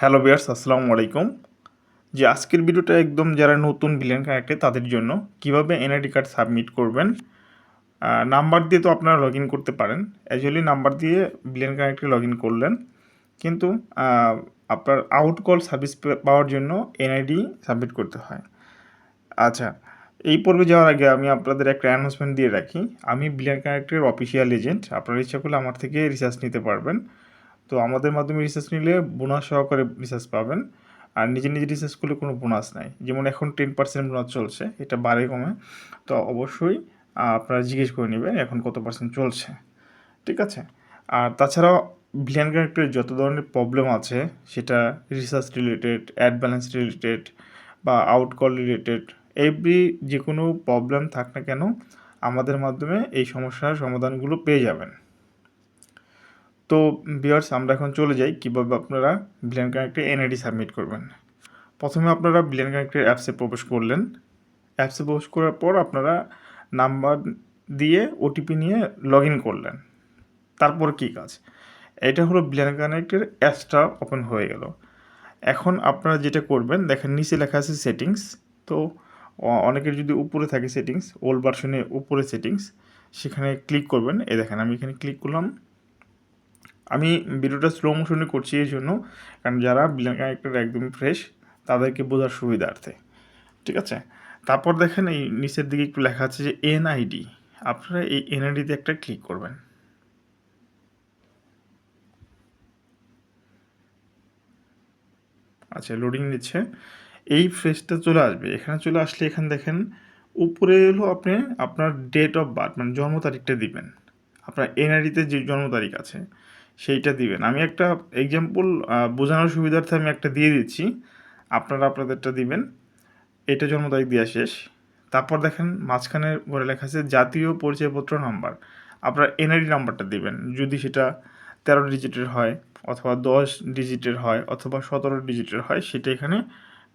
Hello বিয়ার্স আসসালামু আলাইকুম। যে আজকের ভিডিওটা একদম যারা নতুন বিলিয়ন কানেক্টে তাদের জন্য কীভাবে এনআইডি কার্ড সাবমিট করবেন নাম্বার দিয়ে তো আপনারা লগ করতে পারেন। অ্যাকচুয়ালি নাম্বার দিয়ে বিলিয়ন কানেক্টে লগ করলেন। কিন্তু আপনার আউট কল সার্ভিস পাওয়ার জন্য এনআইডি সাবমিট করতে হয়। আচ্ছা এই পর্বে যাওয়ার আগে আমি আপনাদের একটা অ্যানাউন্সমেন্ট দিয়ে রাখি। আমি বিলিয়ন কানেক্টের অফিসিয়াল এজেন্ট আপনারা ইচ্ছা করলে আমার থেকে রিসার্চ নিতে পারবেন। তো আমাদের মাধ্যমে রিসার্চ নিলে বোনাস সহকারে রিসার্চ পাবেন। আর নিজে নিজে রিসার্চ করলে কোনো বোনাস নাই। যেমন এখন টেন পার্সেন্ট বোনাস চলছে, এটা বাড়ে কমে। তো অবশ্যই আপনারা জিজ্ঞেস করে নেবেন এখন কত পার্সেন্ট চলছে। ঠিক আছে? আর তাছাড়াও ভিলিয়ান ক্যারেক্টারের যত ধরনের প্রবলেম আছে, সেটা research related add balance related বা আউট কল রিলেটেড এভরি যে কোনো প্রবলেম থাক না কেন, আমাদের মাধ্যমে এই সমস্যার সমাধানগুলো পেয়ে যাবেন। তো বিয়ার্স আমরা এখন চলে যাই কীভাবে আপনারা বিলিয়ন কানেক্টে এনআইডি সাবমিট করবেন। প্রথমে আপনারা বিলিয়ন কানেক্টের অ্যাপসে প্রবেশ করলেন। অ্যাপসে প্রবেশ করার পর আপনারা নাম্বার দিয়ে ওটিপি নিয়ে লগ ইন করলেন। তারপর কী কাজ? এটা হলো বিলিয়ন কানেক্টের অ্যাপসটা ওপেন হয়ে গেল। এখন আপনারা যেটা করবেন, দেখেন নিচে লেখা আছে সেটিংস তো অনেকের যদি উপরে থাকে সেটিংস ওল্ড ভার্সনে উপরে সেটিংস সেখানে ক্লিক করবেন। এ দেখেন, আমি এখানে ক্লিক করলাম। আমি ভিডিওটা স্লো মোশনে করছি এই জন্য, কারণ যারা বিলিয়ন কানেক্টর একদমই ফ্রেশ তাদেরকে বোঝার সুবিধার্থে, ঠিক আছে? তারপর দেখেন এই নিচের দিকে একটু লেখা আছে যে এনআইডি আপনারা এই এনআইডিতে একটা ক্লিক করবেন। আচ্ছা লোডিং নিচ্ছে। এই ফ্রেজটা চলে আসবে। এখানে চলে আসলে এখানে দেখেন, উপরে হলো আপনি আপনার ডেট অফ বার্থ মানে জন্ম তারিখটা দিবেন। আপনার এনআইডিতে যে জন্ম তারিখ আছে সেইটা দিবেন। আমি একটা এক্সাম্পল বোঝানোর সুবিধার্থে আমি একটা দিয়ে দিচ্ছি। আপনারা আপনাদেরটা দিবেন। এটা জন্ম তারিখ দেওয়া শেষ। তারপর দেখেন মাঝখানে ঘরে লেখা আছে, জাতীয় পরিচয়পত্র নাম্বার আপনার এনআইডি নাম্বারটা দিবেন। যদি সেটা তেরো ডিজিটের হয়, অথবা দশ ডিজিটের হয়, অথবা সতেরো ডিজিটের হয়, সেটা এখানে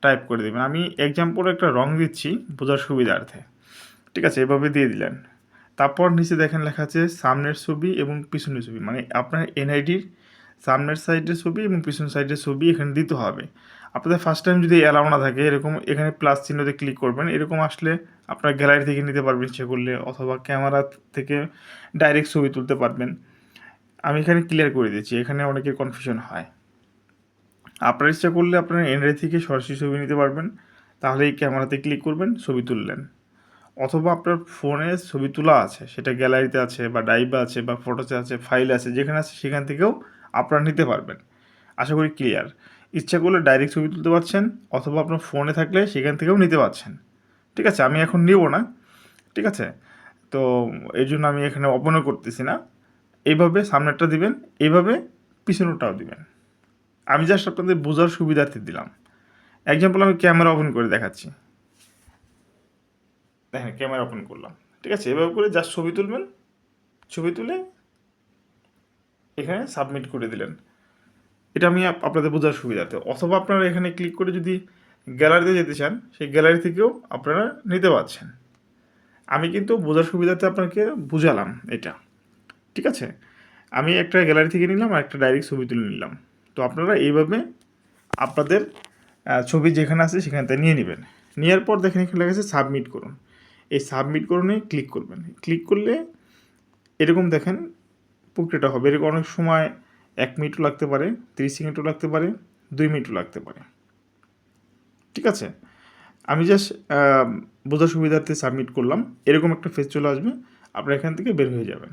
টাইপ করে দেবেন। আমি এক্সাম্পল একটা রং দিচ্ছি বোঝার সুবিধার্থে। ঠিক আছে, এভাবে দিয়ে দিলেন। তারপর নিচে দেখেন লেখা আছে সামনের ছবি এবং পিছনের ছবি। মানে আপনার এনআইডির সামনের সাইডের ছবি এবং পিছনের সাইডের ছবি এখানে দিতে হবে। আপনাদের ফার্স্ট টাইম যদি অ্যালাউ না থাকে, এরকম এখানে প্লাস চিহ্নতে ক্লিক করবেন, এরকম আসলে আপনার গ্যালারি থেকে নিতে পারবেন ইচ্ছে করলে, অথবা ক্যামেরা থেকে ডাইরেক্ট ছবি তুলতে পারবেন। আমি এখানে ক্লিয়ার করে দিচ্ছি এখানে অনেকের কনফিউশন হয়। আপনার ইচ্ছা করলে আপনার এনআই থেকে সরাসরি ছবি নিতে পারবেন তাহলে এই ক্যামেরাতে ক্লিক করবেন, ছবি তুললেন। অথবা আপনার ফোনে ছবি তোলা আছে, সেটা গ্যালারিতে আছে বা ডাইভে আছে বা ফটোতে আছে, ফাইল আছে, যেখানে আছে সেখান থেকেও আপনারা নিতে পারবেন। আশা করি ক্লিয়ার। ইচ্ছা করলে ডাইরেক্ট ছবি তুলতে পারছেন অথবা আপনার ফোনে থাকলে সেখান থেকেও নিতে পারছেন। ঠিক আছে, আমি এখন নিব না। ঠিক আছে? তো এই জন্য আমি এখানে ওপেনও করতেছি না। এইভাবে সামনেরটা দিবেন, এইভাবে পিছনেরটাও দিবেন। আমি জাস্ট আপনাদের বোঝার সুবিধার্থে দিলাম। এক্সাম্পল আমি ক্যামেরা ওপেন করে দেখাচ্ছি। দেখেন ক্যামেরা ওপেন করলাম। ঠিক আছে, এভাবে করে জাস্ট ছবি তুলবেন। ছবি তুলে এখানে সাবমিট করে দিলেন। এটা আমি আপনাদের বোঝার সুবিধাতে। অথবা আপনারা এখানে ক্লিক করে যদি গ্যালারিতে যেতে চান, সেই গ্যালারি থেকেও আপনারা নিতে পারছেন। আমি কিন্তু বোঝার সুবিধাতে আপনাকে বুঝালাম এটা। ঠিক আছে? আমি একটা গ্যালারি থেকে নিলাম আর একটা ডাইরেক্ট ছবি তুলে নিলাম। তো আপনারা এইভাবে আপনাদের ছবি যেখানে আছে সেখান থেকে নিয়ে নেবেন। নেওয়ার পর দেখেন এখানে লেখা আছে সাবমিট করুন। এই সাবমিট করুনে ক্লিক করবেন। ক্লিক করলে এরকম দেখেন প্রক্রিয়াটা হবে। এরকম অনেক সময় এক মিনিটও লাগতে পারে, তিরিশ সেকেন্ডও লাগতে পারে, দুই মিনিটও লাগতে পারে। ঠিক আছে? আমি জাস্ট বোঝার সুবিধার্থে সাবমিট করলাম। এরকম একটা ফেজ চলে আসবে, আপনারা এখান থেকে বের হয়ে যাবেন।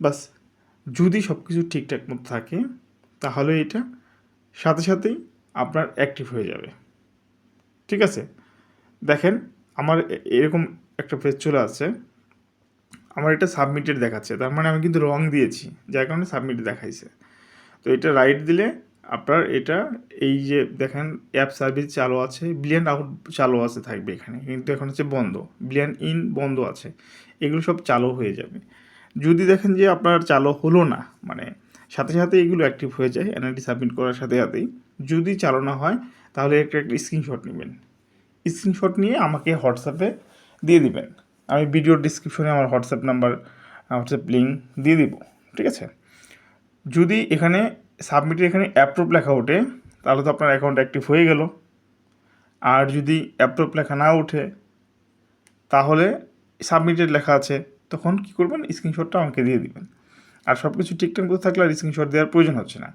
বাস, যদি সব কিছু ঠিকঠাক মতো থাকে, তাহলে এটা সাথে সাথেই আপনার অ্যাক্টিভ হয়ে যাবে। ঠিক আছে? দেখেন আমার এরকম একটা পেজ চলে আসছে। আমার এটা সাবমিটেড দেখাচ্ছে। তার মানে আমি কিন্তু রং দিয়েছি। যার কারণে সাবমিট দেখাইছে। তো এটা রাইট দিলে আপনার এটা এই যে দেখেন অ্যাপ সার্ভিস চালু আছে বিলিয়ন আউট চালু আছে থাকবে এখানে। কিন্তু এখন হচ্ছে বন্ধ। বিলিয়ন ইন বন্ধ আছে। এগুলো সব চালু হয়ে যাবে। যদি দেখেন যে আপনার চালু হলো না মানে সাথে সাথে এগুলো অ্যাক্টিভ হয়ে যায় এনআইডি সাবমিট করার সাথে সাথেই। যদি চালু না হয়, তাহলে একটা একটা স্ক্রিনশট নেবেন। স্ক্রিনশট নিয়ে আমাকে হোয়াটসঅ্যাপে দিয়ে দিবেন। আমি ভিডিওর ডিসক্রিপশনে আমার হোয়াটসঅ্যাপ নাম্বার হোয়াটসঅ্যাপ লিঙ্ক দিয়ে দিব, ঠিক আছে? যদি এখানে সাবমিটের এখানে অ্যাপ্রুভ লেখা ওঠে, তাহলে তো আপনার অ্যাকাউন্ট অ্যাক্টিভ হয়ে গেল। আর যদি অ্যাপ্রুভ লেখা না ওঠে, তাহলে সাবমিটেড লেখা আছে, তখন কি করবেন? স্ক্রিনশটটা আমাকে দিয়ে দিবেন। আর সব কিছু ঠিকঠাক করে থাকলে আর স্ক্রিনশট দেওয়ার প্রয়োজন হচ্ছে না।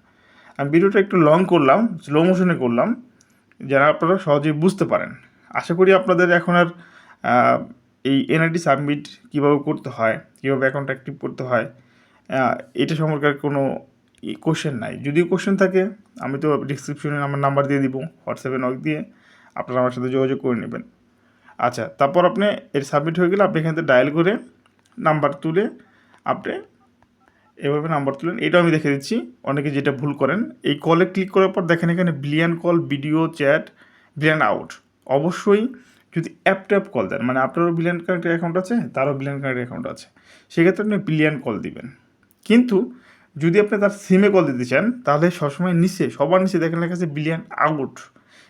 আমি ভিডিওটা একটু লং করলাম স্লো মোশনে করলাম যারা আপনারা সহজেই বুঝতে পারেন। আশা করি আপনাদের এখন আর এই এনআইডি সাবমিট কীভাবে করতে হয়, কীভাবে অ্যাকাউন্ট অ্যাক্টিভ করতে হয় এটা সম্পর্কে কোনো কোশ্চেন নাই। যদি কোশ্চেন থাকে, আমি তো ডিসক্রিপশনে আমার নাম্বার দিয়ে দিব হোয়াটসঅ্যাপে নক দিয়ে আপনারা আমার সাথে যোগাযোগ করে নেবেন। আচ্ছা তারপর আপনি এর সাবমিট হয়ে গেলে আপনি এখান থেকে ডায়াল করে নাম্বার তুলে আপনি এভাবে নাম্বার তুলেন। এটাও আমি দেখে দিচ্ছি, অনেকে যেটা ভুল করেন, এই কলে ক্লিক করার পর দেখেন এখানে billion call video chat billion out অবশ্যই যদি অ্যাপ ট্যাপ কল দেন মানে আপনারও বিলিয়ন কানেক্টের অ্যাকাউন্ট আছে, তারও বিলিয়ন কানেক্টের অ্যাকাউন্ট আছে, সেক্ষেত্রে আপনি বিলিয়ন কল দিবেন। কিন্তু যদি আপনি তার সিমে কল দিতে চান, তাহলে সবসময় নিচে, সবার নিচে দেখেন লেখা আছে বিলিয়ন আউট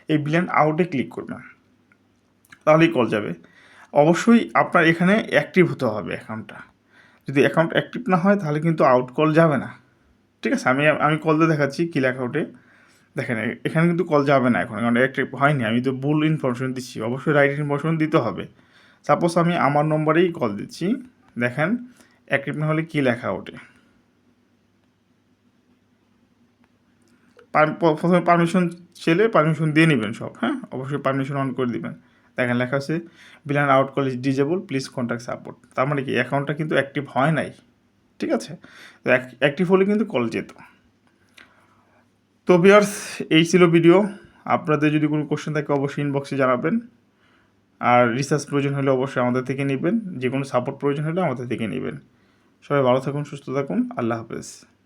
এই বিলিয়ন আউটে ক্লিক করবেন। তাহলেই কল যাবে। অবশ্যই আপনার এখানে অ্যাক্টিভ হতে হবে অ্যাকাউন্টটা যদি অ্যাকাউন্ট অ্যাক্টিভ না হয়, তাহলে কিন্তু আউট কল যাবে না। ঠিক আছে? আমি আমি কল দিয়ে দেখাচ্ছি কিল অ্যাকাউন্টে দেখেন এখানে কিন্তু কল যাবে না এখন, কারণ অ্যাক্টিভ হয়নি। আমি তো ভুল ইনফরমেশন দিচ্ছি, অবশ্যই রাইট ইনফরমেশন দিতে হবে। সাপোজ আমি আমার নম্বরেই কল দিচ্ছি। দেখেন অ্যাক্টিভ না হলে কী লেখা ওঠে? প্রথমে পারমিশন ছেলে পারমিশন দিয়ে নেবেন সব হ্যাঁ? অবশ্যই পারমিশন অন করে দিবেন। দেখেন, লেখা আছে billion out call is disable please contact support তার মানে কি অ্যাকাউন্টটা কিন্তু অ্যাক্টিভ হয় নাই। ঠিক আছে? তো অ্যাক্টিভ হলে কিন্তু কল যেত। তো বিয়ার্স এই ছিল ভিডিও। আপনাদের যদি কোনো কোশ্চেন থাকে, অবশ্যই ইনবক্সে জানাবেন। আর রিসার্চ প্রয়োজন হলে অবশ্যই আমাদের থেকে নেবেন। যে কোনো সাপোর্ট প্রয়োজন হলে আমাদের থেকে নেবেন। সবাই ভালো থাকুন, সুস্থ থাকুন। আল্লাহ হাফেজ।